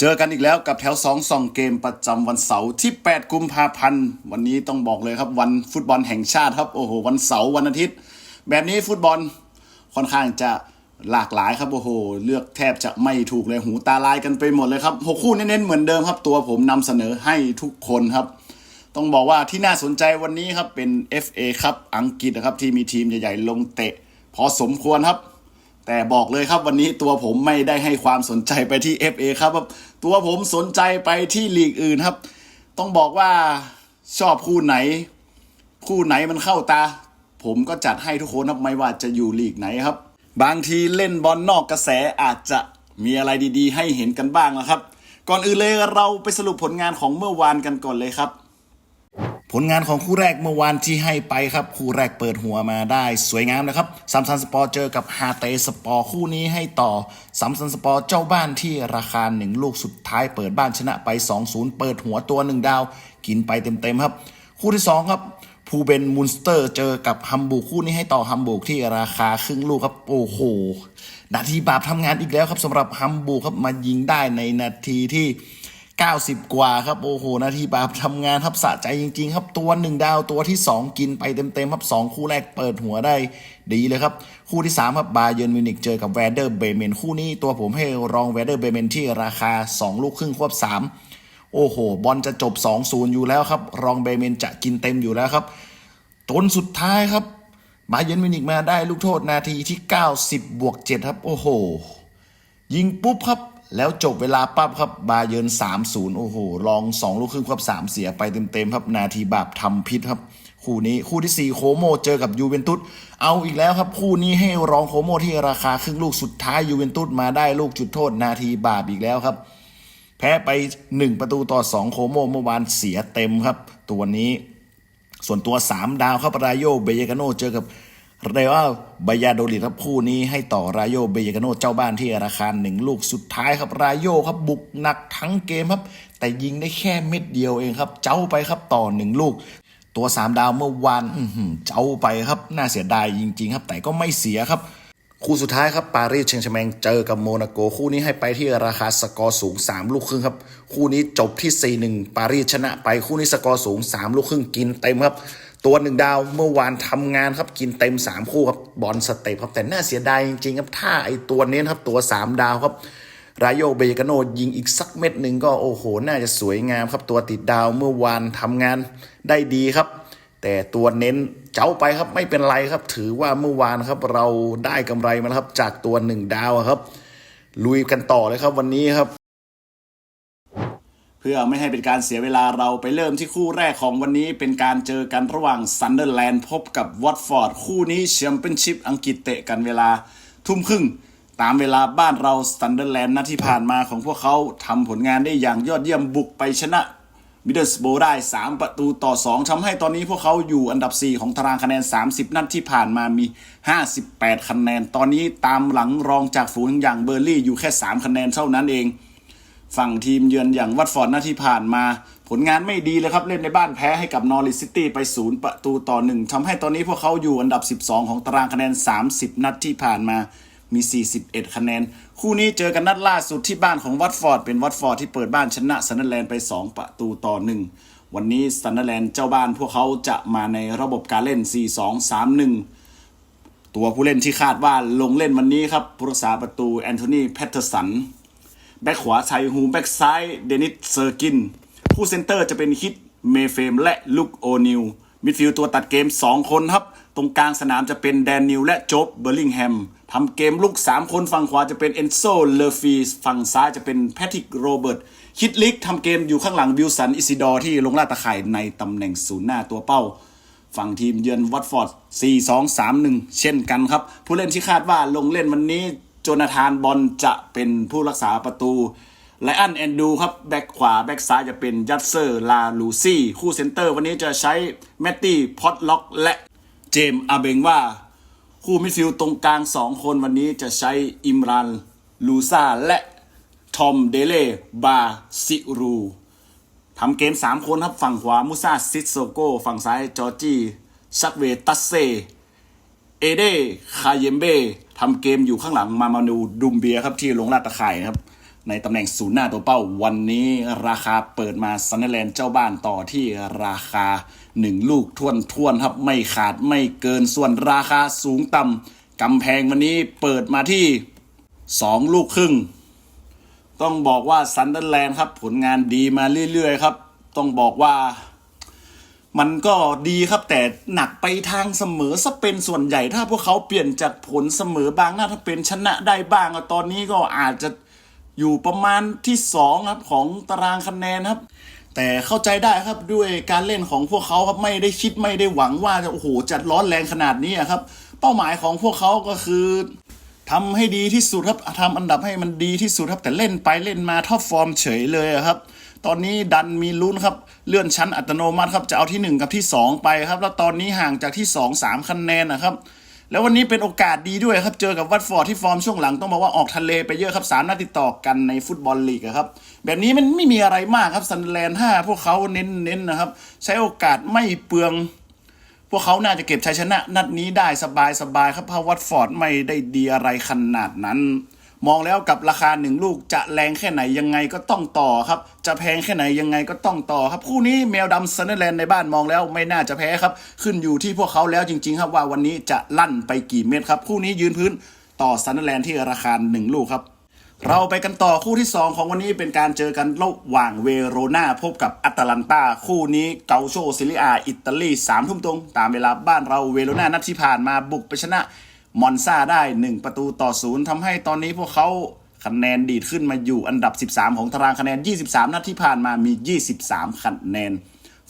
เจอกันอีกแล้วกับแถว2องสองเกมประจำวันเสาร์ที่ 8 กุมภาพันธ์ วันนี้ต้องบอกเลยครับวันฟุตบอลแห่งชาติครับ โอ้โห วันเสาร์วันอาทิตย์ แบบนี้ฟุตบอลค่อนข้างจะหลากหลายครับ โอ้โห เลือกแทบจะไม่ถูกเลยหูตาลายกันไปหมดเลยครับหกคู่เน้นๆเหมือนเดิมครับ ตัวผมนำเสนอให้ทุกคนครับ ต้องบอกว่าที่น่าสนใจวันนี้ครับเป็น FA ครับอังกฤษนะครับที่มีทีมใหญ่ๆลงเตะ พอสมควรครับ แต่บอกเลยครับวันนี้ตัวผมไม่ได้ให้ความสนใจไปที่ FA ครับครับ ตัวผมสนใจไปที่ลีกอื่นครับ ต้องบอกว่าชอบคู่ไหน คู่ไหนมันเข้าตา ผมก็จัดให้ทุกคนครับไม่ว่าจะอยู่ลีกไหนครับ บางทีเล่นบอลนอกกระแสอาจจะมีอะไรดีๆ ให้เห็นกันบ้างนะครับ ก่อนอื่นเลยเราไปสรุปผลงานของเมื่อวานกันก่อนเลยครับ ผลงานของคู่แรกเมื่อวานที่ให้ไปครับ คู่แรกเปิดหัวมาได้สวยงามนะครับซัมซันสปอร์เจอกับฮาเตสปอร์คู่นี้ให้ต่อซัมซันสปอร์เจ้าบ้านที่ราคาหนึ่งลูกสุดท้ายเปิดบ้านชนะไป 2-0 เปิดหัวตัวหนึ่งดาว กินไปเต็มๆครับ คู่ที่ 2 ครับภูเบนมูนสเตอร์เจอกับฮัมบูกคู่นี้ให้ต่อฮัมบูกที่ราคาครึ่งลูกครับ โอ้โห นาทีบาปทำงานอีกแล้วครับสำหรับฮัมบูกครับมายิงได้ในนาทีที่ 90 กว่าครับโอ้โหนาทีบาปทำงานครับสะใจจริง ๆ ครับตัวหนึ่งดาวตัวที่ 2 กินไปเต็มๆครับ 2 คู่แรกเปิดหัวได้ดีเลยครับ คู่ที่ 3 ครับบาเยิร์นมิวนิกเจอกับแวร์เดอร์เบเมนคู่นี้ตัวผมให้รองแวร์เดอร์เบเมนที่ราคา 2 ลูกครึ่งควบ 3 โอ้โห บอลจะจบ 2-0 อยู่แล้วครับ รองเบเมนจะกินเต็มอยู่แล้วครับจนสุดท้ายครับบาเยิร์นมิวนิกมาได้ลูกโทษนาทีที่ 90 บวก 7 ครับ โอ้โห ยิงปุ๊บครับ แล้วจบเวลาปั๊บครับบาเยิร์น3-0 โอ้โหลอง 2 ลูกครึ่งครับ 3 เสียไปเต็มๆครับ นาทีบาปทำพิษครับ คู่นี้คู่ที่ 4 โคโมเจอกับยูเวนตุสเอาอีกแล้วครับ คู่นี้ให้รองโคโมที่ราคาครึ่งลูกสุดท้ายยูเวนตุสมาได้ลูกจุดโทษนาทีบาปอีกแล้วครับ แพ้ไป 1 ประตูต่อ 2 โคโมเมื่อวานเสียเต็มครับ ตัวนี้ ส่วนตัว 3 ดาวครับรายโยเบเยกาโนเจอกับ เรอัลบายาโดลิดครับคู่นี้ให้ต่อรายโยเบยกาโนเจ้าบ้านที่ราคาหนึ่งลูกสุดท้ายครับรายโยครับบุกหนักทั้งเกมครับ แต่ยิงได้แค่เม็ดเดียวเองครับ เจ้าไปครับต่อหนึ่งลูก ตัว3ดาวเมื่อวานเจ้าไปครับน่าเสียดายจริง ๆ ครับ แต่ก็ไม่เสียครับคู่สุดท้ายครับปารีสเชงต์แชแมงเจอกับโมนาโก คู่นี้ให้ไปที่ราคาสกอร์สูง 3 ลูกครึ่งครับ คู่นี้จบที่ 4-1 ปารีสชนะไปคู่นี้สกอร์สูง 3 ลูกครึ่งกินเต็มครับ ตัวหนึ่งดาวเมื่อวานทำงานครับกินเต็ม 3 คู่ครับบอลสเตปครับแต่น่าเสียดายจริงๆครับถ้าไอตัวเนี้ยครับตัว 3 ดาวครับรายโยเบยกาโนยิงอีกสักเม็ดหนึ่งก็โอ้โห น่าจะสวยงามครับ ตัวติดดาวเมื่อวานทำงานได้ดีครับ แต่ตัวเน้นเจ้าไปครับไม่เป็นไรครับ ถือว่าเมื่อวานครับเราได้กำไรมาครับจากตัวหนึ่งดาวครับ ลุยกันต่อเลยครับวันนี้ครับ พื่อไม่ให้เป็นการเสียเวลาเราไปเริ่มที่คู่แรกของวันนี้เป็นการเจอกันระหว่างซันเดอร์แลนด์พบกับวอตฟอร์ดคู่นี้แชมเปี้ยนชิพอังกฤษเตะกันเวลาทุ่มครึ่ง ตามเวลาบ้านเราซันเดอร์แลนด์นัดที่ผ่านมาของพวกเขาทำผลงานได้อย่างยอดเยี่ยมบุกไปชนะมิดเดิลสโบได้ 3 ประตูต่อ 2ทำให้ตอนนี้พวกเขาอยู่อันดับ 4 ของตารางคะแนน 30 นัดที่ผ่านมามี 58 คะแนน ตอนนี้ตามหลังรองจากฝูงอย่างเบอร์ลี่อยู่แค่ 3 คะแนนเท่านั้นเอง ฝั่งทีมเยือนอย่างวัตฟอร์ดนัดที่ผ่านมา ผลงานไม่ดีเลยครับ เล่นในบ้านแพ้ให้กับนอริสซิตี้ไป 0 ประตูต่อ 1ทำให้ตอนนี้พวกเขาอยู่อันดับ 12 ของตารางคะแนน 30 นัดที่ผ่านมามี 41 คะแนน คู่นี้เจอกันนัดล่าสุดที่บ้านของวัตฟอร์ด เป็นวัตฟอร์ดที่เปิดบ้านชนะซันเดอร์แลนด์ไป 2 ประตูต่อ 1 วันนี้ซันเดอร์แลนด์เจ้าบ้านพวกเขาจะมาในระบบการเล่น 4-2-3-1 ตัวผู้เล่นที่คาดว่าลงเล่นวันนี้ครับผู้รักษาประตูแอนโทนีแพตเทอร์สัน แบ็คขวาชัยฮูแบ็คซ้ายเดนิสเซอร์กิน ผู้เซนเตอร์จะเป็นฮิตเมเฟมและลุกโอนิลมิดฟิลด์ตัวตัดเกม 2 คนครับ ตรงกลางสนามจะเป็นแดนนิวและโจ๊บเบอร์ลิงแฮมทำเกมลุก 3 คนฝั่งขวาจะเป็นเอนโซเลฟีฝั่งซ้ายจะเป็นแพทริกโรเบิร์ตฮิตลิกทำเกมอยู่ข้างหลังวิลสันอิซิดอร์ที่ลงลาดตะข่ายในตำแหน่งศูนย์หน้าตัวเป้า ฝั่งทีมเยือนวัตฟอร์ด 4-2-3-1 เช่นกันครับ ผู้เล่นที่คาดว่าลงเล่นวันนี้ โจนาธานบอลจะเป็นผู้รักษาประตูไลอันแอนดูครับ แบ็กขวา แบ็กซ้ายจะเป็นยัตเซอร์ ลาลูซี่ คู่เซนเตอร์ วันนี้จะใช้แมตตี้พอตล็อก และเจมส์อาเบงว่า คู่มิดฟิลด์ตรงกลาง 2 คนวันนี้จะใช้อิมรานลูซาและทอมเดเล่บาซิรูทำเกม 3 คนครับ ฝั่งขวามุซาซิสโซโก ฝั่งซ้ายจอร์จี้ชักเวตัสเซ เอเดคาเยมเบ้ทำเกมอยู่ข้างหลังมามานูดุมเบียครับที่ลงลาดตะข่ายนะครับ ในตำแหน่งศูนย์หน้าตัวเป้าวันนี้ราคาเปิดมาซันเดอร์แลนด์เจ้าบ้านต่อที่ราคา 1 ลูกทวนทวนๆครับ ไม่ขาดไม่เกินส่วนราคาสูงต่ำกำแพงวันนี้เปิดมาที่ 2 ลูกครึ่ง ต้องบอกว่าซันเดอร์แลนด์ครับ ผลงานดีมาเรื่อยๆครับ ต้องบอกว่า มันก็ดีครับแต่หนักไปทางเสมอซะเป็นส่วนใหญ่ ถ้าพวกเขาเปลี่ยนจากผลเสมอบางหน้าถ้าเป็นชนะได้บ้างตอนนี้ก็อาจจะอยู่ประมาณที่สองครับของตารางคะแนนครับ แต่เข้าใจได้ครับด้วยการเล่นของพวกเขาครับไม่ได้คิดไม่ได้หวังว่าจะโอ้โหจัดร้อนแรงขนาดนี้ครับ เป้าหมายของพวกเขาก็คือทำให้ดีที่สุดครับทำอันดับให้มันดีที่สุดครับแต่เล่นไปเล่นมาท็อปฟอร์มเฉยเลยครับ ตอนนี้ดันมีลุ้นครับ เลื่อนชั้นอัตโนมัติครับ จะเอาที่ 1 กับที่ 2 ไปครับ แล้วตอนนี้ห่างจากที่ 2 3คะแนนนะครับ แล้ววันนี้เป็นโอกาสดีด้วยครับ เจอกับวัตฟอร์ดที่ฟอร์มช่วงหลังต้องบอกว่าออกทะเลไปเยอะครับสามนัดติดต่อกันในฟุตบอลลีกครับ แบบนี้มันไม่มีอะไรมากครับซันเดอร์แลนด์ถ้าพวกเขาเน้นๆนะครับ ใช้โอกาสไม่เปลืองพวกเขาน่าจะเก็บชัยชนะ นัดนี้ได้สบายๆครับเพราะวัตฟอร์ดไม่ได้ดีอะไรขนาดนั้น มองแล้วกับราคาหนึ่งลูกจะแรงแค่ไหนยังไงก็ต้องต่อครับ จะแพงแค่ไหนยังไงก็ต้องต่อครับ คู่นี้แมวดำซันเดอร์แลนด์ในบ้านมองแล้วไม่น่าจะแพ้ครับ ขึ้นอยู่ที่พวกเขาแล้วจริง ๆ ครับว่าวันนี้จะลั่นไปกี่เม็ดครับ คู่นี้ยืนพื้นต่อซันเดอร์แลนด์ที่ราคาหนึ่งลูกครับเราไปกันต่อคู่ที่ 2 ของวันนี้เป็นการเจอกันระหว่างเวโรนาพบกับอัตแลนตาคู่นี้เกาโชซิลิอาอิตาลีสามทุ่มตรง ตามเวลาบ้านเราเวโรนานัดที่ผ่านมาบุกไปชนะ มอนซาได้ 1 ประตูต่อศูนย์ทำให้ตอนนี้พวกเขาคะแนนดีดขึ้นมาอยู่อันดับ 13 ของตารางคะแนน 23 นัดที่ผ่านมามี 23 คะแนน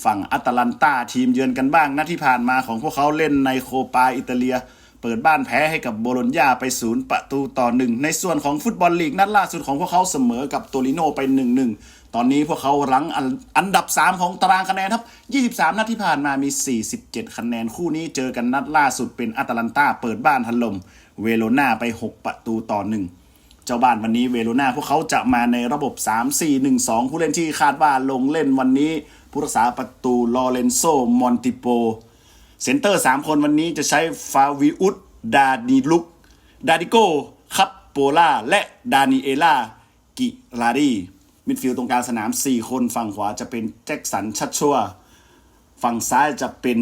ฝั่งอัตแลนตาทีมเยือนกันบ้างนัดที่ผ่านมาของพวกเขาเล่นในโคปาอิตาเลีย เปิดบ้านแพ้ให้กับโบโลญญาไปศูนย์ประตูต่อหนึ่งในส่วนของฟุตบอลลีกนัดล่าสุดของพวกเขาเสมอกับโตริโนไป1นหนึ่ง ตอนนี้พวกเขารั้งอันอันดับ 3 ของตารางคะแนนครับ 23 นัดที่ผ่านมามี 47 คะแนนคู่นี้เจอกันนัดล่าสุดเป็นอัตแลนตาเปิดบ้านถล่มเวโรนาไป 6 ประตูต่อหนึ่งเจ้าบ้านวันนี้เวโรนาพวกเขาจะมาในระบบ 3-4-1-2 ผู้เล่นที่คาดว่าลงเล่นวันนี้ ผู้รักษาประตูลอเรนโซมอนติโปเซนเตอร์ 3 คนวันนี้จะใช้ฟาวิอุสดาดิลุก ดาดิโกคัปโปล่าและดานิเอล่ากิลารี มิดฟิลด์ตรงกลางสนาม 4 คนฝั่งขวาจะเป็นแจ็คสันชัดชัว ฝั่งซ้ายจะเป็น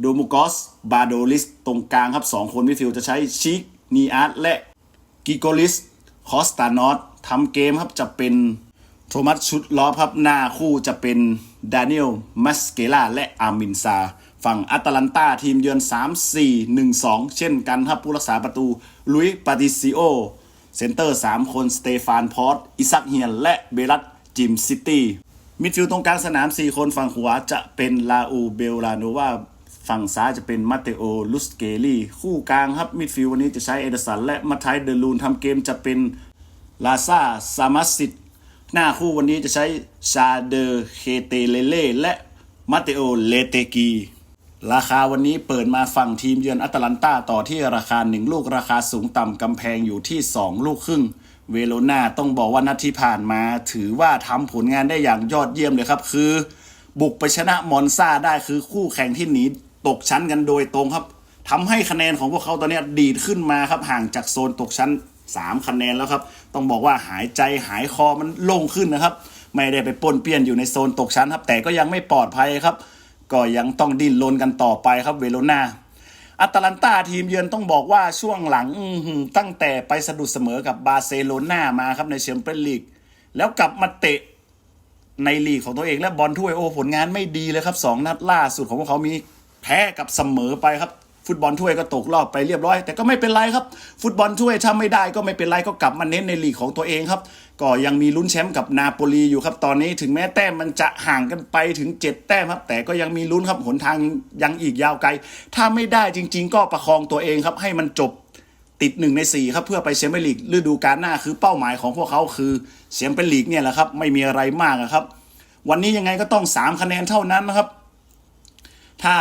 โดมูกอส บาโดลิส ตรงกลางครับ 2 คนมิดฟิลด์จะใช้ชิกนีอาร์ตและกิโกลิส คอสตานอตทำเกมครับจะเป็นโทมัสชุดล้อครับหน้าคู่จะเป็นดานิเอลมัสเกล่าและอามินซา ฝั่งอัตแลนตาทีมเยือน 3-4-1-2 เช่นกันครับผู้รักษาประตูลุยปาติซิโอ เซนเตอร์ 3 คนสเตฟานพอร์ตอิซักเฮียน และเบรัตจิมซิตี้มิดฟิลด์ตรงกลางสนาม 4 คนฝั่งขวาจะเป็นลาอูเบลลาโนวาฝั่งซ้ายจะเป็นมาเตโอลุสเกลี่คู่กลางครับมิดฟิลด์วันนี้จะใช้เอเดอสันและมาไทเดลูนทำเกมจะเป็นลาซาซามัสซิตหน้าคู่วันนี้จะใช้ชาเดอร์เคเตเลเล่และมาเตโอเลเตกี ราคาวันนี้เปิดมาฝั่งทีมเยือนอัตแลนตาต่อที่ราคา 1 ลูกราคาสูงต่ำกำแพงอยู่ที่ 2 ลูกครึ่ง เวโรนาต้องบอกว่านัดที่ผ่านมาถือว่าทำผลงานได้อย่างยอดเยี่ยมเลยครับ คือ บุกไปชนะมอนซาได้คือคู่แข่งที่หนีตกชั้นกันโดยตรงครับทำให้คะแนนของพวกเขาตอนนี้ดีดขึ้นมาครับห่างจากโซนตกชั้น 3 คะแนนแล้วครับ ต้องบอกว่าหายใจหายคอมันโล่งขึ้นนะครับ ไม่ได้ไปปนเปี้ยนอยู่ในโซนตกชั้นครับ แต่ก็ยังไม่ปลอดภัยครับ ก็ยังต้องดิ้นรนกันต่อไปครับเวโรนาอัตแลนตาทีมเยือนต้องบอกว่าช่วงหลังตั้งแต่ไปสะดุดเสมอกับบาร์เซโลนามาครับในแชมเปี้ยนลีกแล้วกลับมาเตะในลีกของตัวเองและบอลถ้วยโอ้ผลงานไม่ดีเลยครับสองนัดล่าสุดของพวกเขามีแพ้กับเสมอไปครับ ฟุตบอลถ้วยก็ตกรอบไปเรียบร้อย แต่ก็ไม่เป็นไรครับ ฟุตบอลถ้วยถ้าไม่ได้ก็ไม่เป็นไรก็กลับมาเน้นในลีกของตัวเองครับ ก็ยังมีลุ้นแชมป์กับนาโปลีอยู่ครับ ตอนนี้ถึงแม้แต้มมันจะห่างกันไปถึง 7 แต้มครับ แต่ก็ยังมีลุ้นครับหนทางยังอีกยาวไกล ถ้าไม่ได้จริง ๆ ก็ประคองตัวเองครับ ให้มันจบติดหนึ่งในสี่ครับเพื่อไปแชมเปี้ยนลีกฤดูกาลหน้าคือเป้าหมายของพวกเขาคือแชมเปี้ยนลีกเนี่ยแหละครับไม่มีอะไรมากครับ วันนี้ยังไงก็ต้อง 3 คะแนนเท่านั้นนะครับ ถ้า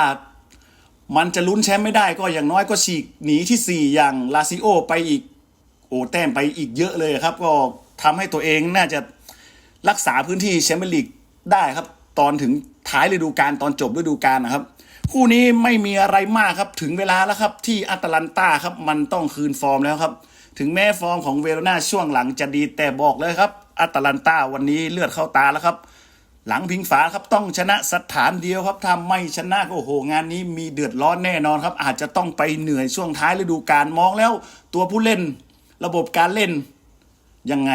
มันจะลุ้นแชมป์ไม่ได้ก็อย่างน้อยก็ฉีกหนีที่ 4 อย่างลาซิโอไปอีก โอ้แต้มไปอีกเยอะเลยครับ ก็ทำให้ตัวเองน่าจะรักษาพื้นที่แชมเปี้ยนลีกได้ครับ ตอนถึงท้ายฤดูกาลตอนจบฤดูกาลนะครับ คู่นี้ไม่มีอะไรมากครับถึงเวลาแล้วครับที่อัตแลนตาครับมันต้องคืนฟอร์มแล้วครับ ถึงแม้ฟอร์มของเวโรนาช่วงหลังจะดีแต่บอกเลยครับอาตาลันตาวันนี้เลือดเข้าตาแล้วครับ หลังพิงฝาครับต้องชนะสถานเดียวครับถ้าไม่ชนะก็โอ้โหงานนี้มีเดือดร้อนแน่นอนครับ อาจจะต้องไปเหนื่อยช่วงท้ายฤดูกาลมองแล้ว ตัวผู้เล่น ระบบการเล่น ยังไง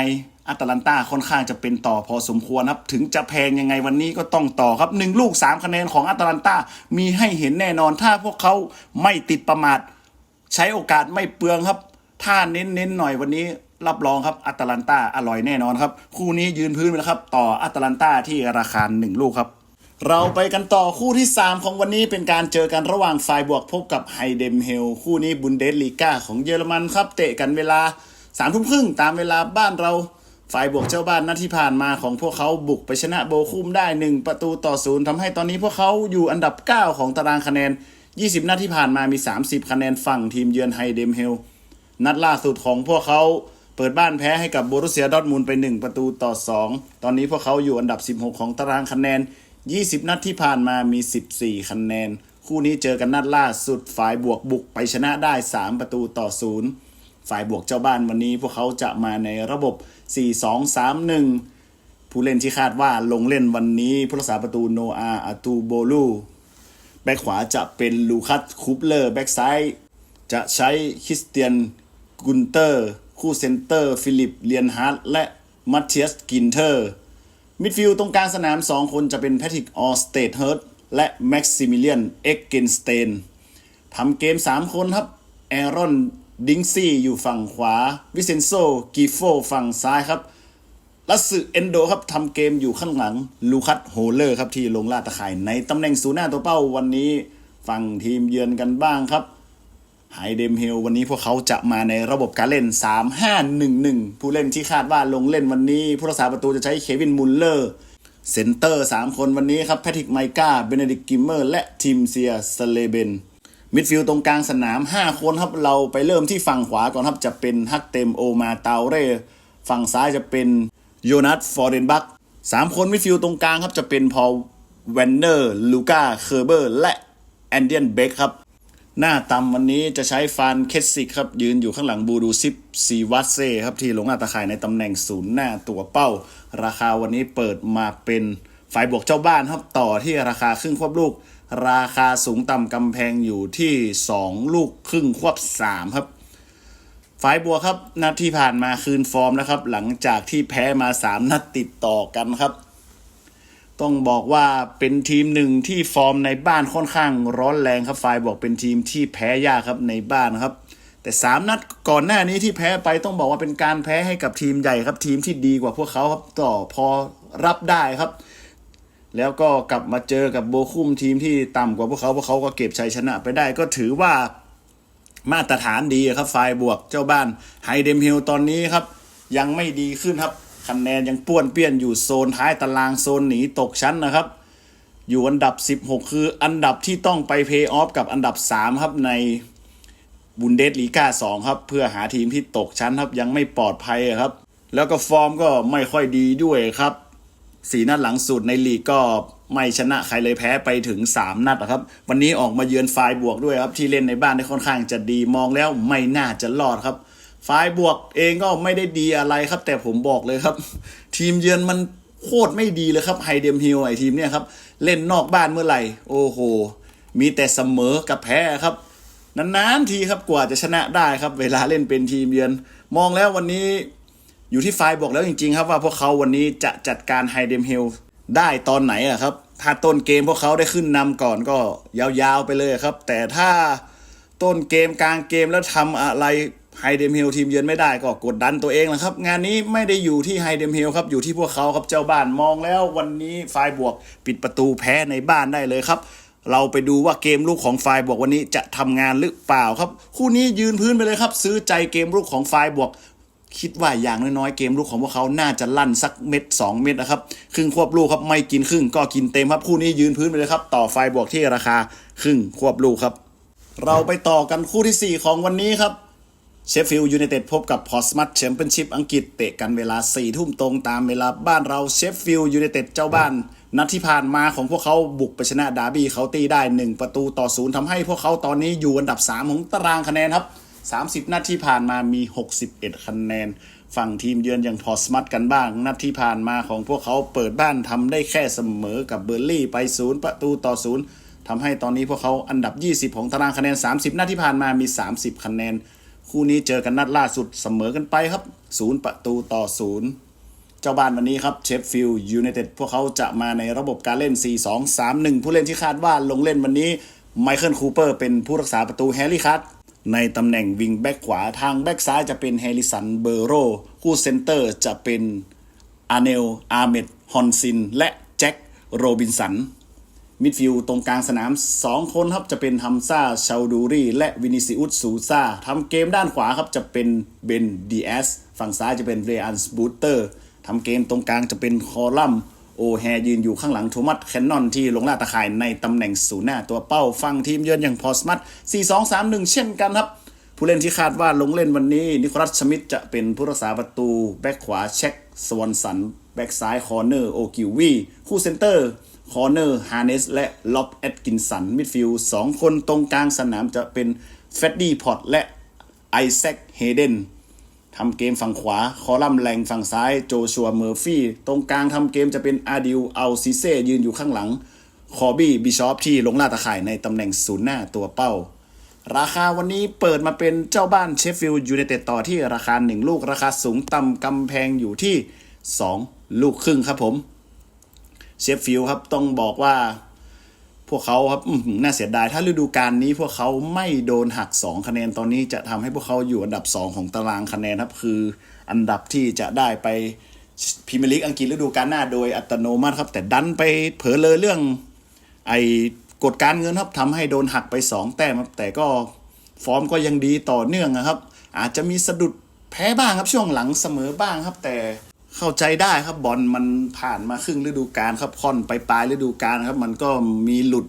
อาตาลันตาค่อนข้างจะเป็นต่อพอสมควรครับ ถึงจะแพงยังไงวันนี้ก็ต้องต่อครับหนึ่งลูกสามคะแนนของอาตาลันตามีให้เห็นแน่นอนถ้าพวกเขาไม่ติดประมาท ใช้โอกาสไม่เปลืองครับ ถ้านเน้นๆหน่อยวันนี้ รับรองครับอาตาลันตาอร่อยแน่นอนครับ คู่นี้ยืนพื้นไปแล้วครับ ต่ออาตาลันตาที่ราคาหนึ่งลูกครับเราไปกันต่อคู่ที่ 3 ของวันนี้เป็นการเจอกันระหว่างฝ่ายบวกพบกับไฮเดมเฮลคู่นี้บุนเดสลีกาของเยอรมันครับ เตะกันเวลาสามทุ่มครึ่งตามเวลาบ้านเราฝ่ายบวกเจ้าบ้านนัดที่ผ่านมาของพวกเขาบุกไปชนะโบคุมได้ 1 ประตูต่อศูนย์ทำให้ตอนนี้พวกเขาอยู่อันดับ 9 ของตารางคะแนน 20 นัดที่ผ่านมามี 30 คะแนนฝั่งทีมเยือนไฮเดมเฮลนัดล่าสุดของพวกเขา เปิดบ้านแพ้ให้กับโบรุเซียดอทมุนด์ไป 1 ประตูต่อ 2 ตอนนี้พวกเขาอยู่อันดับ 16 ของตารางคะแนน 20 นัดที่ผ่านมามี 14 คะแนน คู่นี้เจอกันนัดล่าสุดฝ่ายบวกบุกไปชนะได้ 3 ประตูต่อ 0 ฝ่ายบวกเจ้าบ้านวันนี้พวกเขาจะมาในระบบ 4-2-3-1 ผู้เล่นที่คาดว่าลงเล่นวันนี้ผู้รักษาประตูโนอาอาตูโบลูแบ็คขวาจะเป็นลูคัสคูปเลอร์แบ็คซ้ายจะใช้คริสเตียนกุนเตอร์ คู่เซนเตอร์ ฟิลิปเลียนฮาร์ดและมัตเทียสกินเทอร์ มิดฟิลด์ตรงกลางสนาม 2 คนจะเป็นแพทริกออสเตดเฮิร์ตและแม็กซิมิเลียน เอ็กเกนสเตนทำเกม 3 คนครับ แอรอนดิงซี่อยู่ฝั่งขวา วิเซนโซกีโฟฝั่งซ้ายครับลัสสึเอนโดครับทำเกมอยู่ข้างหลัง ลูคัสโฮเลอร์ครับที่ลงล่าตะข่ายในตำแหน่งศูนย์หน้าตัวเป้าวันนี้ ฝั่งทีมเยือนกันบ้างครับ ไฮเดมเฮลวันนี้พวกเขาจะมาในระบบการเล่น 3-5-1-1 ผู้เล่นที่คาดว่าลงเล่นวันนี้ ผู้รักษาประตูจะใช้เควินมุลเลอร์เซนเตอร์ 3 คนวันนี้ครับแพทริกไมกาเบเนดิกกิมเมอร์ และทีมเซียสเลเบนมิดฟิลด์ตรงกลางสนาม 5 คนครับ เราไปเริ่มที่ฝั่งขวาก่อนครับ จะเป็นฮักเต็มโอมาตาเร่ฝั่งซ้ายจะเป็นโยนัสฟอร์เดนบักสามคนมิดฟิลด์ตรงกลางครับจะเป็นพอลเวนเนอร์ลูก้าเคอร์เบอร์และแอนเดียนเบคครับ หน้าต่ำวันนี้จะใช้ฟานเคสซิกครับ ยืนอยู่ข้างหลังบูดูซิปซีวัตเซ่ครับ ที่ลงหน้าตาข่ายในตำแหน่งศูนย์หน้าตัวเป้า ราคาวันนี้เปิดมาเป็นฝ่ายบวกเจ้าบ้านครับต่อที่ราคาครึ่งควบลูก ราคาสูงต่ำกำแพงอยู่ที่ 2 ลูกครึ่งควบ 3 ครับฝ่ายบัวครับนัดที่ผ่านมาคืนฟอร์มนะครับ หลังจากที่แพ้มา 3 นัดติดต่อกันครับ ต้องบอกว่าเป็นทีมหนึ่งที่ฟอร์มในบ้านค่อนข้างร้อนแรงครับ ฝ่ายบอกเป็นทีมที่แพ้ยากครับในบ้านครับ แต่ 3 นัดก่อนหน้านี้ที่แพ้ไปต้องบอกว่าเป็นการแพ้ให้กับทีมใหญ่ครับ ทีมที่ดีกว่าพวกเขาครับต่อพอรับได้ครับ แล้วก็กลับมาเจอกับโบคุมทีมที่ต่ำกว่าพวกเขาพวกเขาก็เก็บชัยชนะไปได้ก็ถือว่ามาตรฐานดีครับ ฝ่ายบวกเจ้าบ้านไฮเดมฮิลตอนนี้ครับ ยังไม่ดีขึ้นครับ คะแนนยังป้วนเปี้ยนอยู่โซนท้ายตารางโซนหนีตกชั้นนะครับ อยู่อันดับ 16 คืออันดับที่ต้องไปเพย์ออฟกับอันดับ 3 ครับในบุนเดสลีกา2ครับ เพื่อหาทีมที่ตกชั้นครับยังไม่ปลอดภัยครับ แล้วก็ฟอร์มก็ไม่ค่อยดีด้วยครับสีนัดหลังสุดในลีกก็ไม่ชนะใครเลยแพ้ไปถึง 3 นัดนะครับ วันนี้ออกมาเยือนฝ่ายบวกด้วยครับ ที่เล่นในบ้านได้ค่อนข้างจะดีมองแล้วไม่น่าจะรอดครับ ฝ่ายบวกเองก็ไม่ได้ดีอะไรครับ แต่ผมบอกเลยครับ ทีมเยือนมันโคตรไม่ดีเลยครับไฮเดมฮิลไอทีมเนี่ยครับ เล่นนอกบ้านเมื่อไหร่ โอ้โห มีแต่เสมอกับแพ้ครับนานๆทีครับกว่าจะชนะได้ครับ เวลาเล่นเป็นทีมเยือน มองแล้ววันนี้อยู่ที่ไฟล์บอกแล้วจริงๆ ครับว่าพวกเขาวันนี้จะจัดการไฮเดมเฮลได้ตอนไหนอะครับถ้าต้นเกมพวกเขาได้ขึ้นนำก่อนก็ยาวๆไปเลยครับ แต่ถ้าต้นเกมกลางเกมแล้วทำอะไร ไฮเดมเฮลทีมเยือนไม่ได้ก็กดดันตัวเองนะครับ งานนี้ไม่ได้อยู่ที่ไฮเดมเฮลครับ อยู่ที่พวกเขาครับเจ้าบ้านมองแล้ว วันนี้ไฟบวกปิดประตูแพ้ในบ้านได้เลยครับ เราไปดูว่าเกมลูกของไฟบวกวันนี้จะทำงานหรือเปล่าครับ คู่นี้ยืนพื้นไปเลยครับ ซื้อใจเกมลูกของไฟบวก คิดว่าอย่างน้อยๆเกมลูกของพวกเขาน่าจะลั่นสักเม็ด2 เม็ดนะครับครึ่งควบลูกครับไม่กินครึ่งก็กินเต็มครับคู่นี้ยืนพื้นไปเลยครับ ต่อไฟบวกที่ราคาครึ่งควบลูกครับ เราไปต่อกันคู่ที่ 4 ของวันนี้ครับ เชฟฟิลด์ยูไนเต็ดพบกับพอร์สมัตแชมเปี้ยนชิพอังกฤษเตะกันเวลา4ี่ทุ่มตรงตามเวลาบ้านเราเชฟฟิลด์ยูไนเต็ดเจ้าบ้าน นัดที่ผ่านมาของพวกเขาบุกไปชนะดาร์บี้เขาตี้ได้ 1 ประตูต่อศูนย์ทำให้พวกเขาตอนนี้อยู่อันดับ 3 ของตารางคะแนนครับ 30 นัดที่ผ่านมามี 61 คะแนน ฝั่งทีมเยือนอย่างพอสมัตกันบ้าง นัดที่ผ่านมาของพวกเขาเปิดบ้านทำได้แค่เสมอกับเบอร์ลี่ไป 0 ประตูต่อ0ทำให้ตอนนี้พวกเขาอันดับ 20 ของตารางคะแนน 30 นัดที่ผ่านมามี 30 คะแนน คู่นี้เจอกันนัดล่าสุดเสมอกันไปครับ0ประตูต่อ0เจ้าบ้านวันนี้ครับเชฟฟิลด์ยูไนเต็ดพวกเขาจะมาในระบบการเล่น 4-2-3-1 ผู้เล่นที่คาดว่าลงเล่นวันนี้ไมเคิลคูเปอร์เป็นผู้รักษาประตูแฮร์รี่คัตในตำแหน่งวิงแบ็กขวาทางแบ็กซ้ายจะเป็นแฮริสันเบโรคู่เซนเตอร์จะเป็นอาเนลอาเมดฮอนซิน และแจ็คโรบินสัน มิดฟิลด์ตรงกลางสนาม 2 คนครับจะเป็นฮัมซาชาดูรีและวินิซิอุสซูซาทำเกมด้านขวาครับจะเป็นเบนดีเอสฝั่งซ้ายจะเป็นเรอันสบูเตอร์ทำเกมตรงกลางจะเป็นคอลัมน์โอแฮยืนอยู่ข้างหลังโทมัสแคนนอนที่ลงล่าตะข่ายในตำแหน่งศูนย์หน้าตัวเป้าฝั่งทีมเยือนอย่างพอสมัต4-2-3-1 เช่นกันครับ ผู้เล่นที่คาดว่าลงเล่นวันนี้ นิโคลัสชมิดจะเป็นผู้รักษาประตู แบ็กขวาเช็คสวอนสัน แบ็กซ้ายคอร์เนอร์โอกิวีคู่เซนเตอร์ คอร์เนอร์ฮาร์เนสและล็อบแอดกินสันมิดฟิลด์สองคนตรงกลางสนามจะเป็นเฟดดี้พอตและไอแซคเฮเดนทำเกมฝั่งขวา คอลัมน์แรงฝั่งซ้ายโจชัวเมอร์ฟี่ ตรงกลางทำเกมจะเป็นอาดิวอัลซิเซยืนอยู่ข้างหลัง คอบี้บิชอปที่ลงล่าตะข่ายในตำแหน่งศูนย์หน้าตัวเป้า ราคาวันนี้เปิดมาเป็นเจ้าบ้านเชฟฟิลด์ยูไนเต็ดต่อที่ราคา 1 ลูกราคาสูงต่ำกำแพงอยู่ที่ 2 ลูกครึ่งครับผม เชฟฟิลครับต้องบอกว่า พวกเขาครับน่าเสียดาย ถ้าฤดูกาลนี้พวกเขาไม่โดนหัก 2 คะแนนตอนนี้จะทำให้พวกเขาอยู่อันดับ 2 ของตารางคะแนนครับ คืออันดับที่จะได้ไปพรีเมียร์ลีกอังกฤษฤดูกาลหน้าโดยอัตโนมัติครับ แต่ดันไปเผลอเลยเรื่องไอ้กฎการเงินครับทำให้โดนหักไป 2 แต้มครับแต่ก็ฟอร์มก็ยังดีต่อเนื่องนะครับ อาจจะมีสะดุดแพ้บ้างครับช่วงหลังเสมอบ้างครับแต่ เข้าใจได้ครับบอลมันผ่านมาครึ่งฤดูกาลครับค่อนไปปลายฤดูกาลครับ มันก็มีหลุด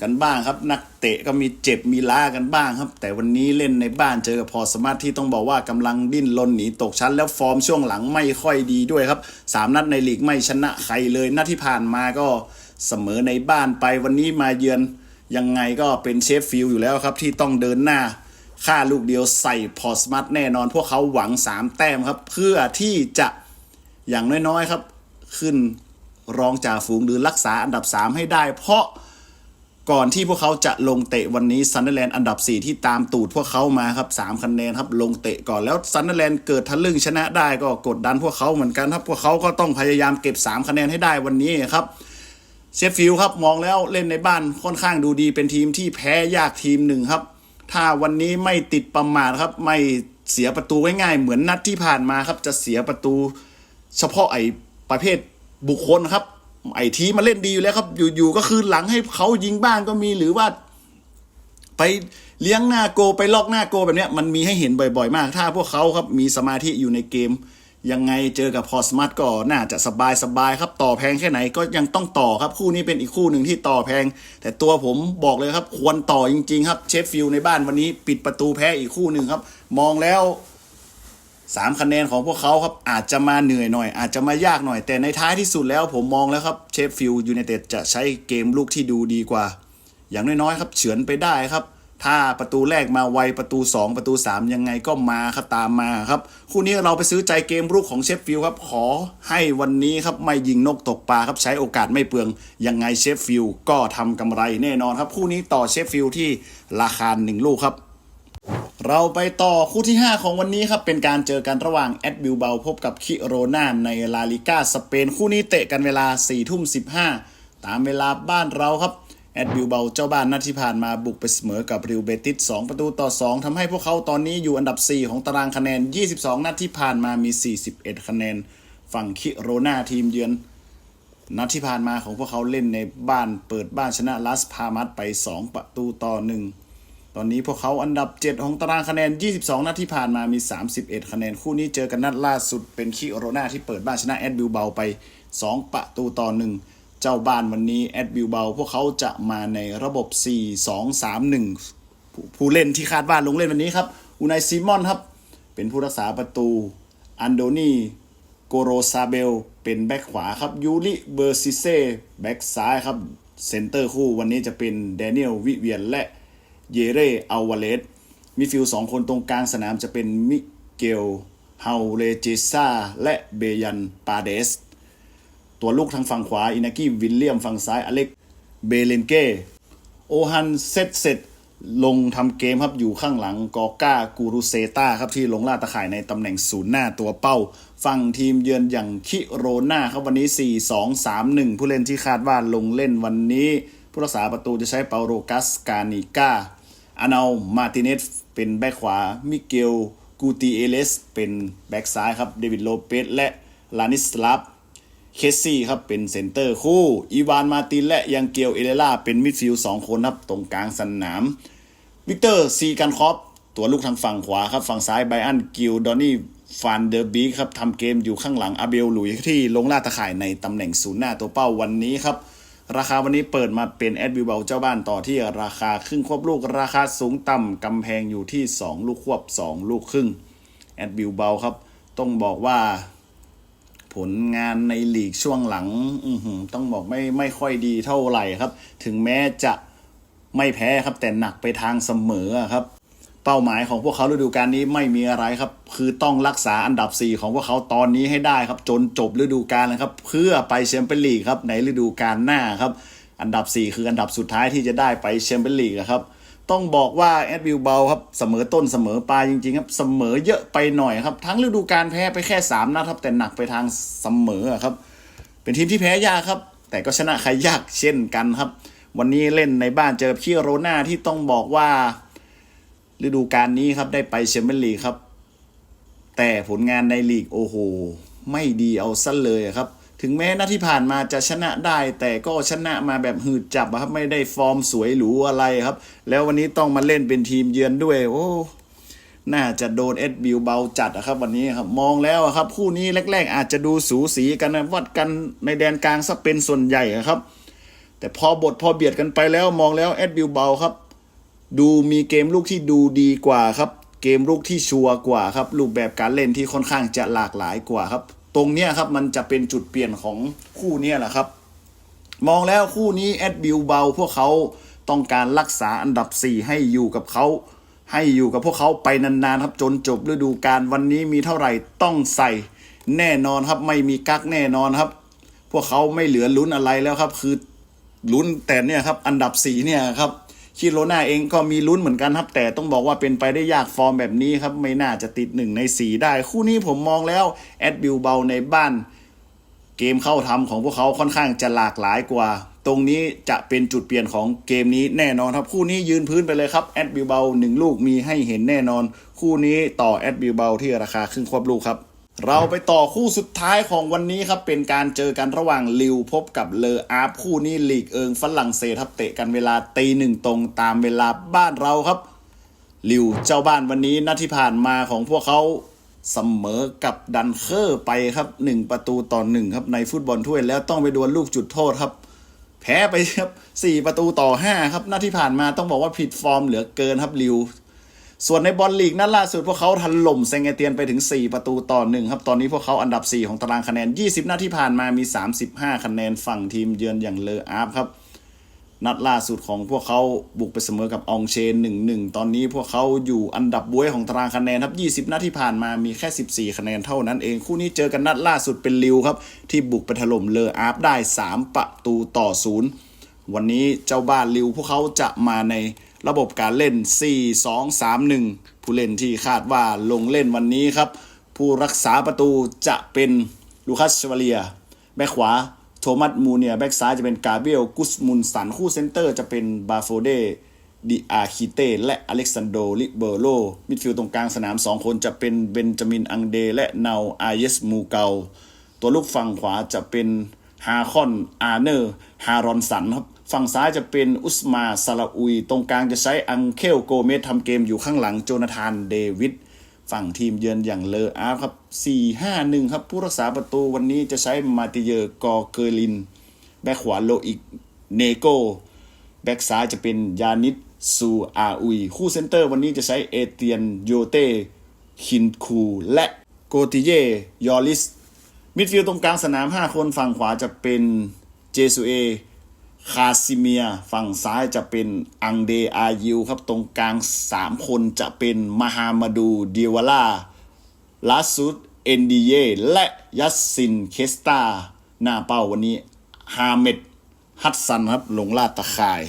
กันบ้างครับ นักเตะก็มีเจ็บมีล้ากันบ้างครับ แต่วันนี้เล่นในบ้านเจอกับพอสมาร์ทที่ต้องบอกว่ากำลังดิ้นรนหนีตกชั้น แล้วฟอร์มช่วงหลังไม่ค่อยดีด้วยครับสามนัดในลีกไม่ชนะใครเลยนัดที่ผ่านมาก็เสมอในบ้านไปวันนี้มาเยือนยังไงก็เป็นเชฟฟิลด์อยู่แล้วครับ ที่ต้องเดินหน้าค่าลูกเดียวใส่พอสมัตแน่นอน พวกเขาหวัง 3 แต้มครับ เพื่อที่จะ อย่างน้อยๆครับ ขึ้นรองจ่าฝูงหรือรักษาอันดับ 3 ให้ได้ เพราะก่อนที่พวกเขาจะลงเตะวันนี้ซันเดอร์แลนด์อันดับ 4 ที่ตามตูดพวกเขามาครับ3คะแนนครับลงเตะก่อนแล้วซันเดอร์แลนด์เกิดทะลึ่งชนะได้ก็กดดันพวกเขาเหมือนกันครับ พวกเขาก็ต้องพยายามเก็บ 3 คะแนนให้ได้วันนี้ครับเชฟฟิลด์ครับมองแล้วเล่นในบ้านค่อนข้างดูดีเป็นทีมที่แพ้ยากทีมหนึ่งครับ ถ้าวันนี้ไม่ติดประมาทครับไม่เสียประตูง่ายๆเหมือนนัดที่ผ่านมาครับจะเสียประตู เฉพาะไอ้ประเภทบุคคลครับ ไอ้ทีมาเล่นดีอยู่แล้วครับ อยู่ๆก็คือหลังให้เขายิงบ้างก็มีหรือว่า ไปเลี้ยงหน้าโกไปลอกหน้าโกแบบเนี้ยมันมีให้เห็นบ่อยๆ มาก ถ้าพวกเขาครับมีสมาธิอยู่ในเกม ยังไงเจอกับพอสมัตก็น่าจะสบายสบายครับ ต่อแพงแค่ไหนก็ยังต้องต่อครับ คู่นี้เป็นอีกคู่หนึ่งที่ต่อแพง แต่ตัวผมบอกเลยครับ ควรต่อจริง ๆ ครับ เชฟฟิลในบ้านวันนี้ปิดประตูแพ้อีกคู่หนึ่งครับ มองแล้ว สามคะแนนของพวกเขาครับอาจจะมาเหนื่อยหน่อย อาจจะมายากหน่อย แต่ในท้ายที่สุดแล้วผมมองแล้วครับเชฟฟิลด์ยูไนเต็ดจะใช้เกมลูกที่ดูดีกว่า อย่างน้อยๆครับเฉือนไปได้ครับ ถ้าประตูแรกมาไวประตู 2 ประตู 3 ยังไงก็มาครับตามมาครับ คู่นี้เราไปซื้อใจเกมรุกของเชฟฟิลด์ครับขอให้วันนี้ครับไม่ยิงนกตกปลาครับใช้โอกาสไม่เปลืองยังไงเชฟฟิลด์ก็ทำกำไรแน่นอนครับคู่นี้ต่อเชฟฟิลด์ที่ราคาหนึ่งลูกครับ เราไปต่อคู่ที่ 5 ของวันนี้ครับ เป็นการเจอกันระหว่างแอดบิลเบาพบกับคิโรนาในลาลิก้าสเปนคู่นี้เตะกันเวลา4ทุ่ม15ตามเวลาบ้านเราครับ แอดบิลเบาเจ้าบ้านนัดที่ผ่านมาบุกไปเสมอกับริวเบติส2ประตูต่อ 2ทำให้พวกเขาตอนนี้อยู่อันดับ 4 ของตารางคะแนน 22 นัดที่ผ่านมามี 41 คะแนน ฝั่งคิโรนาทีมเยือน นัดที่ผ่านมาของพวกเขาเล่นในบ้านเปิดบ้านชนะลัสพามัสไป 2 ประตูต่อ 1 ตอนนี้พวกเขาอันดับ 7 ของตารางคะแนน 22 นัดที่ผ่านมามี 31 คะแนน คู่นี้เจอกันนัดล่าสุดเป็นคิโรนาที่เปิดบ้านชนะแอดบิลเบาไป 2 ประตูต่อ 1 เจ้าบ้านวันนี้แอดบิลเบาพวกเขาจะมาในระบบ 4-2-3-1 ผู้เล่นที่คาดว่าลงเล่นวันนี้ครับ อูนายซิมอนครับ เป็นผู้รักษาประตู อันโดนีโกโรซาเบล เป็นแบ็คขวาครับ ยูริเบอร์ซิเซ่แบ็คซ้ายครับ เซนเตอร์คู่วันนี้จะเป็นแดเนียลวิเวียนและ เยเรอัลวาเลสมิฟิลสองคนตรงกลางสนามจะเป็นมิเกลเฮาเลเจซาและเบยันปาเดส ตัวลูกทางฝั่งขวา อินากิวิลเลียมฝั่งซ้าย อเล็กเบเลนเก้ โอฮันเซตเซตลงทำเกมครับอยู่ข้างหลังกอก้ากูรุเซตาครับที่ลงล่าตะข่ายในตำแหน่งศูนย์หน้าตัวเป้า ฝั่งทีมเยือนอย่างคิโรนาครับวันนี้ 4-2-3-1 ผู้เล่นที่คาดว่าลงเล่นวันนี้ ผู้รักษาประตูจะใช้เปาโรกัสกานิก้า อานาลมาติเนสเป็นแบ็คขวา มิเกล กูติเอเลส เป็นแบ็คซ้ายครับ เดวิดโลเปสและลานิสลาฟเคสซี่ครับเป็นเซนเตอร์คู่อีวานมาตินและยังเกียวเอเลล่าเป็นมิดฟิลด์สองคนครับตรงกลางสนาม วิกเตอร์ซีกันคอปตัวลูกทางฝั่งขวาครับ ฝั่งซ้ายไบอันกิลดอนนี่ฟานเดอร์บีครับทำเกมอยู่ข้างหลังอาเบลหลุยส์ที่ลงล่าตะข่ายในตำแหน่งศูนย์หน้าตัวเป้าวันนี้ครับ ราคาวันนี้เปิดมาเป็นแอดบิวเบลเจ้าบ้านต่อที่ราคาครึ่งควบลูก ราคาสูงต่ำกำแพงอยู่ที่ 2 ลูกควบ 2 ลูกครึ่งแอดบิวเบลครับ ต้องบอกว่า ผลงานในลีกช่วงหลังอต้องบอกไม่ไม่ค่อยดีเท่าไหร่ครับ ถึงแม้จะไม่แพ้ครับแต่หนักไปทางเสมอครับ เป้าหมายของพวกเขาฤดูกาลนี้ไม่มีอะไรครับ คือต้องรักษาอันดับ 4 ของพวกเขาตอนนี้ให้ได้ครับ จนจบฤดูกาลนะครับ เพื่อไปแชมเปี้ยนลีกครับในฤดูกาลหน้าครับ อันดับ 4 คืออันดับสุดท้ายที่จะได้ไปแชมเปี้ยนลีกครับต้องบอกว่าแอดวิลเบลครับเสมอต้นเสมอปลายจริงๆครับเสมอเยอะไปหน่อยครับ ทั้งฤดูกาลแพ้ไปแค่ 3นัดครับแต่หนักไปทางเสมอครับเป็นทีมที่แพ้ยากครับ แต่ก็ชนะใครยากเช่นกันครับ วันนี้เล่นในบ้านเจอคิโรนาที่ต้องบอกว่า ฤดูกาลนี้ครับได้ไปแชมเปี้ยนลีกครับ แต่ผลงานในลีกโอ้โห ไม่ดีเอาซะเลยครับ ถึงแม้นัดที่ผ่านมาจะชนะได้ แต่ก็ชนะมาแบบหืดจับครับไม่ได้ฟอร์มสวยหรูอะไรครับ แล้ววันนี้ต้องมาเล่นเป็นทีมเยือนด้วย โอ้น่าจะโดนเอ็ดบิวเบาจัดอะครับ วันนี้ครับมองแล้วครับ คู่นี้แรก ๆ อาจจะดูสูสีกันนะวัดกันในแดนกลางซะเป็นส่วนใหญ่ครับ แต่พอบทพอเบียดกันไปแล้วมองแล้วเอ็ดบิวเบาครับ ดูมีเกมลูกที่ดูดีกว่าครับ เกมลูกที่ชัวร์กว่าครับ รูปแบบการเล่นที่ค่อนข้างจะหลากหลายกว่าครับ ตรงเนี้ยครับมันจะเป็นจุดเปลี่ยนของคู่เนี้ยแหละครับ มองแล้วคู่นี้แอดบิวเบาพวกเขาต้องการรักษาอันดับ 4 ให้อยู่กับเขาให้อยู่กับพวกเขาไปนานๆครับจนจบฤดูกาลวันนี้มีเท่าไหร่ต้องใส่แน่นอนครับไม่มีกักแน่นอนครับ พวกเขาไม่เหลือลุ้นอะไรแล้วครับ คือลุ้นแต่เนี่ยครับ อันดับสี่เนี่ยครับ คิโรนาเองก็มีลุ้นเหมือนกันครับ แต่ต้องบอกว่าเป็นไปได้ยากฟอร์มแบบนี้ครับ ไม่น่าจะติดหนึ่งในสีได้ คู่นี้ผมมองแล้ว แอดบิวเบาในบ้าน เกมเข้าทำของพวกเขาค่อนข้างจะหลากหลายกว่า ตรงนี้จะเป็นจุดเปลี่ยนของเกมนี้แน่นอนครับ คู่นี้ยืนพื้นไปเลยครับแอดบิวเบาหนึ่งลูกมีให้เห็นแน่นอน คู่นี้ต่อแอดบิวเบาที่ราคาครึ่งควบลูกครับ เราไปต่อคู่สุดท้ายของวันนี้ครับ เป็นการเจอกันระหว่างลิวพบกับเลออาร์ฟคู่นี้ลีกเอิงฝรั่งเศสครับเตะกันเวลาตีหนึ่งตรงตามเวลาบ้านเราครับลิวเจ้าบ้านวันนี้นัดที่ผ่านมาของพวกเขาเสมอกับดันเคอร์ไปครับหนึ่งประตูต่อหนึ่งครับในฟุตบอลถ้วยแล้วต้องไปดวลลูกจุดโทษครับ แพ้ไปครับสี่ประตูต่อห้าครับนัดที่ผ่านมาต้องบอกว่าผิดฟอร์มเหลือเกินครับลิว ส่วนในบอลลีกนัดล่าสุดพวกเขาทันล่มเซงเอเตียนไปถึง 4 ประตูต่อหนึ่งครับ ตอนนี้พวกเขาอันดับ 4 ของตารางคะแนน 20 นัดที่ผ่านมามี 35 คะแนนฝั่งทีมเยือนอย่างเลออาร์ฟครับ นัดล่าสุดของพวกเขาบุกไปเสมอกับอองเชน 1-1 ตอนนี้พวกเขาอยู่อันดับบวยของตารางคะแนนครับ 20 นัดที่ผ่านมามีแค่ 14 คะแนนเท่านั้นเอง คู่นี้เจอกันนัดล่าสุดเป็นลิวครับที่บุกไปถล่มเลออาร์ฟได้ 3 ประตูต่อศูนย์วันนี้เจ้าบ้านลิวพวกเขาจะมาใน ระบบการเล่น 4-2-3-1 ผู้เล่นที่คาดว่าลงเล่นวันนี้ครับ ผู้รักษาประตูจะเป็นลูคัสชวาเลีย แบ็คขวาโทมัสมูเนีย แบ็คซ้ายจะเป็นกาเบรียลกุสมุนสัน คู่เซนเตอร์จะเป็นบาโฟเดดิอาคิเตและอเล็กซานโดลิเบโรมิดฟิลด์ตรงกลางสนาม 2 คนจะเป็นเบนจามินอังเด และเนาอาเยสมูเกา ตัวลูกฝั่งขวาจะเป็นฮาคอนอาร์เนอร์ ฮารอนสันครับ ฝั่งซ้ายจะเป็นอุสมาซาลาอุย ตรงกลางจะใช้อังเคลโกเมสทำเกมอยู่ข้างหลังโจนาธานเดวิดฝั่งทีมเยือนอย่างเลออาร์ครับ4-5-1 ครับผู้รักษาประตูวันนี้จะใช้มาติเยอร์กอเกอร์ลิน แบ็คขวาโลอิกเนโก แบ็คซ้ายจะเป็นยานิดซูอาอุย คู่เซนเตอร์วันนี้จะใช้เอเตียนโยเต้คินคู และโกติเยยอริสมิดฟิลด์ตรงกลางสนาม 5 คนฝั่งขวาจะเป็นเจซูเอ คาซิเมีย ฝั่งซ้ายจะเป็นอังเดอายิวครับ ตรงกลาง 3 คนจะเป็นมาฮามาดูเดียวาลาลาสุดเอนดีเย และยัสซินเคสตา หน้าเป้าวันนี้ฮาเมดฮัตซันครับหลงลาดตะข่าย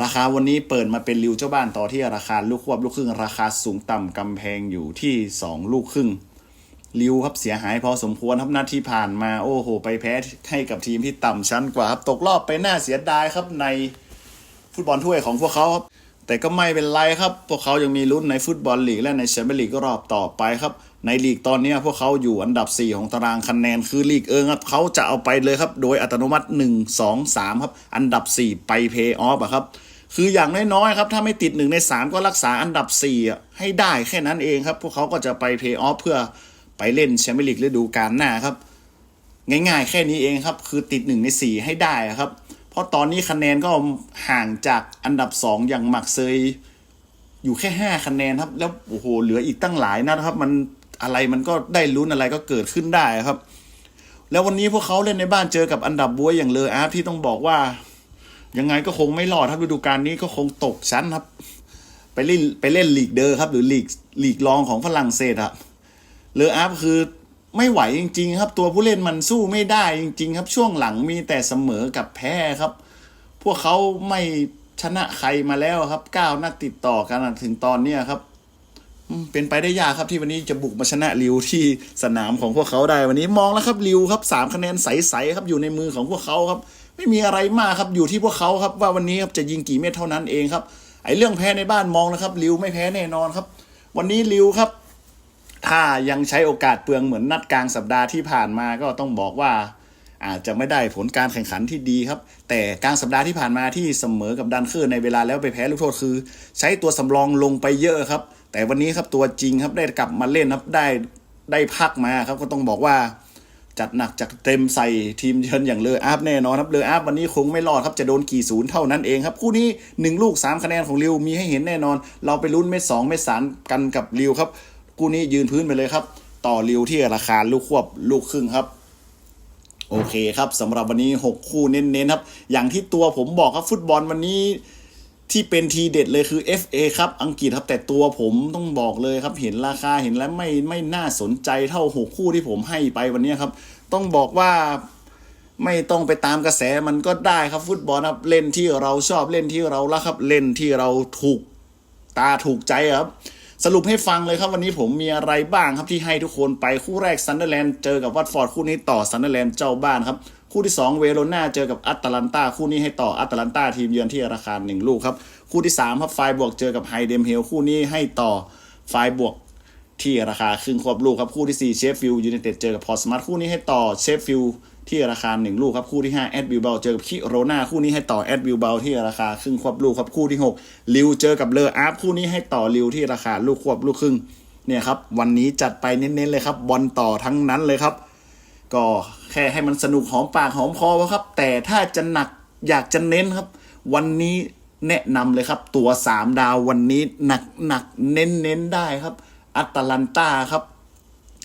ราคาวันนี้เปิดมาเป็นริวเจ้าบ้านต่อที่ราคาลูกควบลูกครึ่ง ราคาสูงต่ำกำแพงอยู่ที่ 2 ลูกครึ่ง ริวครับเสียหายพอสมควรครับนัดที่ผ่านมาโอ้โห ไปแพ้ให้กับทีมที่ต่ำชั้นกว่าครับตกรอบไปน่าเสียดายครับในฟุตบอลถ้วยของพวกเขาครับแต่ก็ไม่เป็นไรครับ พวกเขายังมีลุ้นในฟุตบอลลีกและในแชมเปี้ยนลีกรอบต่อไปครับ ในลีกตอนนี้พวกเขาอยู่อันดับ 4 ของตารางคะแนนคือลีกเอิงครับเขาจะเอาไปเลยครับ โดยอัตโนมัติ 1 2 3 ครับ อันดับ 4 ไปเพย์ออฟอะครับ คืออย่างน้อยๆครับ ถ้าไม่ติด 1 ใน 3 ก็รักษาอันดับ 4 ให้ได้แค่นั้นเองครับ พวกเขาก็จะไปเพย์ออฟเพื่อ ไปเล่นแชมเปี้ยนลีกฤดูกาลหน้าครับ ง่ายๆ แค่นี้เองครับ คือติด1ใน4ให้ได้ครับ เพราะตอนนี้คะแนนก็ห่างจากอันดับ2อย่างหมักเซยอยู่แค่5คะแนนครับ แล้วโอ้โหเหลืออีกตั้งหลายนะครับ มันอะไรมันก็ได้ลุ้นอะไรก็เกิดขึ้นได้ครับ แล้ววันนี้พวกเขาเล่นในบ้านเจอกับอันดับบัวยอย่างเลออาร์ที่ต้องบอกว่า ยังไงก็คงไม่รอดครับฤดูกาลนี้ก็คงตกชั้นครับ ไปเล่นไปเล่นลีกเดอร์ครับ หรือลีกลีกรองของฝรั่งเศสอะ เลออาร์ฟคือไม่ไหวจริง ๆ ครับ ตัวผู้เล่นมันสู้ไม่ได้จริง ๆ ครับ ช่วงหลังมีแต่เสมอกับแพ้ครับ พวกเขาไม่ชนะใครมาแล้วครับเก้านัดติดต่อกันถึงตอนเนี้ครับเป็นไปได้ยากครับที่วันนี้จะบุกมาชนะริวที่สนามของพวกเขาได้วันนี้มองแล้วครับริวครับสามคะแนนใสๆครับอยู่ในมือของพวกเขาครับ ไม่มีอะไรมากครับอยู่ที่พวกเขาครับว่าวันนี้ครับจะยิงกี่เม็ดเท่านั้นเองครับไอ้เรื่องแพ้ในบ้านมองนะครับริวไม่แพ้แน่นอนครับ วันนี้ริวครับ ถ้ายังใช้โอกาสเปลืองเหมือนนัดกลางสัปดาห์ที่ผ่านมาก็ต้องบอกว่า อาจจะไม่ได้ผลการแข่งขันที่ดีครับ แต่กลางสัปดาห์ที่ผ่านมาที่เสมอกับดันเคอร์ในเวลาแล้วไปแพ้ลูกโทษคือ ใช้ตัวสำรองลงไปเยอะครับ แต่วันนี้ครับตัวจริงครับได้กลับมาเล่นครับได้ได้พักมาครับก็ต้องบอกว่าจัดหนักจัดเต็มใส่ทีมเยือนอย่างเลออาฟแน่นอนครับเลออาฟวันนี้คงไม่รอดครับจะโดนกี่ศูนย์เท่านั้นเองครับ คู่นี้ 1 ลูก 3 คะแนนของริวมีให้เห็นแน่นอน เราไปลุ้นเม็ดสองเม็ดสามกันกับริวครับ คู่นี้ยืนพื้นไปเลยครับ ต่อริวที่ราคาลูกควบลูกครึ่งครับโอเคครับสำหรับวันนี้ 6 คู่เน้นๆครับ อย่างที่ตัวผมบอกครับฟุตบอลวันนี้ที่เป็นทีเด็ดเลยคือ FA ครับ อังกฤษครับแต่ตัวผมต้องบอกเลยครับ เห็นราคาเห็นแล้วไม่ไม่น่าสนใจเท่า 6 คู่ที่ผมให้ไปวันนี้ครับ ต้องบอกว่าไม่ต้องไปตามกระแสมันก็ได้ครับฟุตบอลครับเล่นที่เราชอบเล่นที่เรารักครับเล่นที่เราถูกตาถูกใจครับ สรุปให้ฟังเลยครับวันนี้ผมมีอะไรบ้างครับที่ให้ทุกคนไปคู่แรกซันเดอร์แลนด์เจอกับวัตฟอร์ดคู่นี้ต่อซันเดอร์แลนด์เจ้าบ้านครับคู่ที่ 2 เวโรนาเจอกับอัตแลนตาคู่นี้ให้ต่ออัตแลนตาทีมเยือนที่ราคา 1 ลูกครับ คู่ที่3ครับไฟบวกเจอกับไฮเดมเฮลคู่นี้ให้ต่อไฟบวกที่ราคาครึ่งควบลูกครับคู่ที่4เชฟฟิลด์ยูไนเต็ดเจอกับพอร์สมาร์ทคู่นี้ให้ต่อเชฟฟิลด์ ที่ราคา 1 ลูกครับคู่ที่5แอดบิลเบลเจอกับคิโรนาคู่นี้ให้ต่อแอดบิลเบลที่ราคาครึ่งควบลูกครับคู่ที่ 6 ลิวเจอกับเลออาร์ฟคู่นี้ให้ต่อลิวที่ราคาลูกควบลูกครึ่งเนี่ยครับวันนี้จัดไปเน้นๆเลยครับบอลต่อทั้งนั้นเลยครับ ก็แค่ให้มันสนุกหอมปากหอมคอครับ แต่ถ้าจะหนักอยากจะเน้นครับ วันนี้แนะนำเลยครับ ตัว 3 ดาววันนี้หนักหนักเน้นเน้นๆได้ครับ อัตแลนตาครับ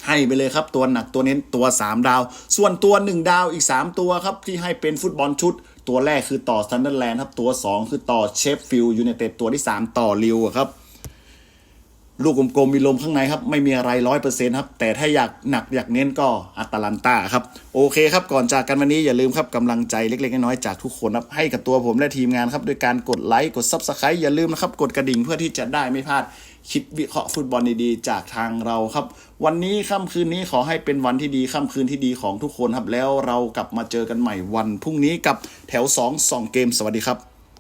ให้ไปเลยครับ ตัวหนักตัวเน้นตัว 3 ดาว ส่วนตัว 1 ดาวอีก 3 ตัวครับ ที่ให้เป็นฟุตบอลชุด ตัวแรกคือต่อซันเดอร์แลนด์ครับ ตัว 2 คือต่อเชฟฟิลด์ยูไนเต็ดตัวที่ 3 ต่อลิวครับลูกกลมๆมีลมข้างในครับ ไม่มีอะไรร้อยเปอร์เซ็นต์ครับ แต่ถ้าอยากหนักอยากเน้นก็อัตแลนตาครับ โอเคครับ ก่อนจากกันวันนี้อย่าลืมครับกำลังใจเล็กๆน้อยๆจากทุกคนครับ ให้กับตัวผมและทีมงานครับ ด้วยการกดไลค์ กดซับสไครต์อย่าลืมนะครับ กดกระดิ่งเพื่อที่จะได้ไม่พลาด คิดวิเคราะห์ฟุตบอลดีๆ จากทางเราครับ วันนี้ค่ำคืนนี้ขอให้เป็นวันที่ดีค่ำคืนที่ดีของทุกคนครับ แล้วเรากลับมาเจอกันใหม่วันพรุ่งนี้กับแถว 2 2 เกม สวัสดีครับ